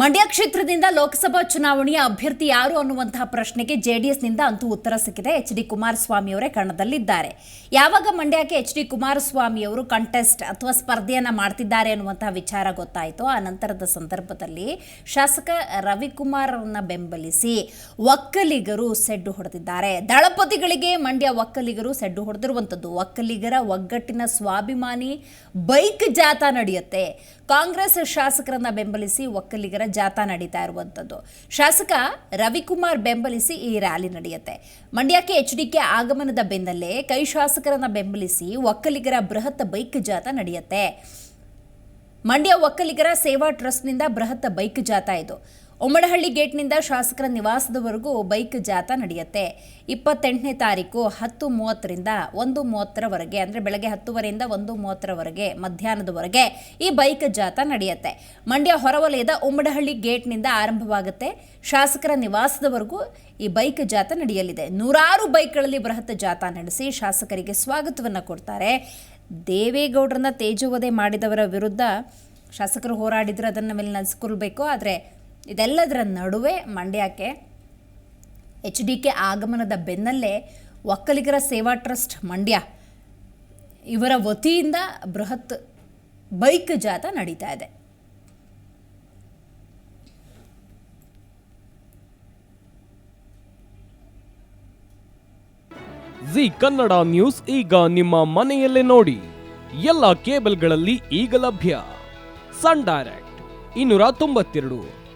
ಮಂಡ್ಯ ಕ್ಷೇತ್ರದಿಂದ ಲೋಕಸಭಾ ಚುನಾವಣೆಯ ಅಭ್ಯರ್ಥಿ ಯಾರು ಅನ್ನುವಂತಹ ಪ್ರಶ್ನೆಗೆ ಜೆಡಿಎಸ್ನಿಂದ ಅಂತೂ ಉತ್ತರ ಸಿಕ್ಕಿದೆ. ಎಚ್ ಡಿ ಕುಮಾರಸ್ವಾಮಿ ಅವರೇ ಕಣದಲ್ಲಿದ್ದಾರೆ. ಯಾವಾಗ ಮಂಡ್ಯಕ್ಕೆ ಎಚ್ ಡಿ ಕುಮಾರಸ್ವಾಮಿ ಅವರು ಕಂಟೆಸ್ಟ್ ಅಥವಾ ಸ್ಪರ್ಧೆಯನ್ನು ಮಾಡ್ತಿದ್ದಾರೆ ಅನ್ನುವಂತಹ ವಿಚಾರ ಗೊತ್ತಾಯಿತು. ಆ ನಂತರದ ಸಂದರ್ಭದಲ್ಲಿ ಶಾಸಕ ರವಿಕುಮಾರ್ ಅವರನ್ನ ಬೆಂಬಲಿಸಿ ಒಕ್ಕಲಿಗರು ಸೆಡ್ಡು ಹೊಡೆದಿದ್ದಾರೆ. ದಳಪತಿಗಳಿಗೆ ಮಂಡ್ಯ ಒಕ್ಕಲಿಗರು ಸೆಡ್ಡು ಹೊಡೆದಿರುವಂಥದ್ದು. ಒಕ್ಕಲಿಗರ ಒಗ್ಗಟ್ಟಿನ ಸ್ವಾಭಿಮಾನಿ ಬೈಕ್ ಜಾಥಾ ನಡೆಯುತ್ತೆ. ಕಾಂಗ್ರೆಸ್ ಶಾಸಕರನ್ನ ಬೆಂಬಲಿಸಿ ಒಕ್ಕಲಿಗರ ಜಾಥಾ ನಡೀತಾ ಇರುವಂಥದ್ದು. ಶಾಸಕ ರವಿಕುಮಾರ್ ಬೆಂಬಲಿಸಿ ಈ ರ್ಯಾಲಿ ನಡೆಯುತ್ತೆ. ಮಂಡ್ಯಕ್ಕೆ ಎಚ್ ಡಿಕೆ ಆಗಮನದ ಬೆನ್ನಲ್ಲೇ ಕೈ ಶಾಸಕರನ್ನ ಬೆಂಬಲಿಸಿ ಒಕ್ಕಲಿಗರ ಬೃಹತ್ ಬೈಕ್ ಜಾಥಾ ನಡೆಯುತ್ತೆ. ಮಂಡ್ಯ ಒಕ್ಕಲಿಗರ ಸೇವಾ ಟ್ರಸ್ಟ್ನಿಂದ ಬೃಹತ್ ಬೈಕ್ ಜಾಥಾ ಇದು. ಉಮ್ಮಡಹಳ್ಳಿ ಗೇಟ್ನಿಂದ ಶಾಸಕರ ನಿವಾಸದವರೆಗೂ ಬೈಕ್ ಜಾಥಾ ನಡೆಯುತ್ತೆ. ಇಪ್ಪತ್ತೆಂಟನೇ ತಾರೀಕು ಹತ್ತು ಮೂವತ್ತರಿಂದ ಒಂದು ಮೂವತ್ತರವರೆಗೆ, ಅಂದರೆ ಬೆಳಗ್ಗೆ ಹತ್ತುವರೆಯಿಂದ ಒಂದು ಮೂವತ್ತರವರೆಗೆ ಮಧ್ಯಾಹ್ನದವರೆಗೆ ಈ ಬೈಕ್ ಜಾಥಾ ನಡೆಯುತ್ತೆ. ಮಂಡ್ಯ ಹೊರವಲಯದ ಉಮ್ಮಡಹಳ್ಳಿ ಗೇಟ್ನಿಂದ ಆರಂಭವಾಗುತ್ತೆ. ಶಾಸಕರ ನಿವಾಸದವರೆಗೂ ಈ ಬೈಕ್ ಜಾಥಾ ನಡೆಯಲಿದೆ. ನೂರಾರು ಬೈಕ್ಗಳಲ್ಲಿ ಬೃಹತ್ ಜಾಥಾ ನಡೆಸಿ ಶಾಸಕರಿಗೆ ಸ್ವಾಗತವನ್ನು ಕೊಡ್ತಾರೆ. ದೇವೇಗೌಡರನ್ನ ತೇಜೋವಧೆ ಮಾಡಿದವರ ವಿರುದ್ಧ ಶಾಸಕರು ಹೋರಾಡಿದರೆ ಅದನ್ನು ಮೇಲೆ ನೆನೆಸ್ಕೊಳ್ಬೇಕು ಆದರೆ ಇದೆಲ್ಲದರ ನಡುವೆ ಮಂಡ್ಯಕ್ಕೆ ಎಚ್ ಡಿ ಕೆ ಆಗಮನದ ಬೆನ್ನಲ್ಲೇ ಒಕ್ಕಲಿಗರ ಸೇವಾ ಟ್ರಸ್ಟ್ ಮಂಡ್ಯ ಇವರ ವತಿಯಿಂದ ಬೃಹತ್ ಬೈಕ್ ಜಾಥಾ ನಡೀತಾ ಇದೆ. ಜಿ ಕನ್ನಡ ನ್ಯೂಸ್ ಈಗ ನಿಮ್ಮ ಮನೆಯಲ್ಲೇ ನೋಡಿ. ಎಲ್ಲ ಕೇಬಲ್ಗಳಲ್ಲಿ ಈಗ ಲಭ್ಯ. ಸನ್ ಡೈರೆಕ್ಟ್ ಇನ್ನೂರ ತೊಂಬತ್ತೆರಡು.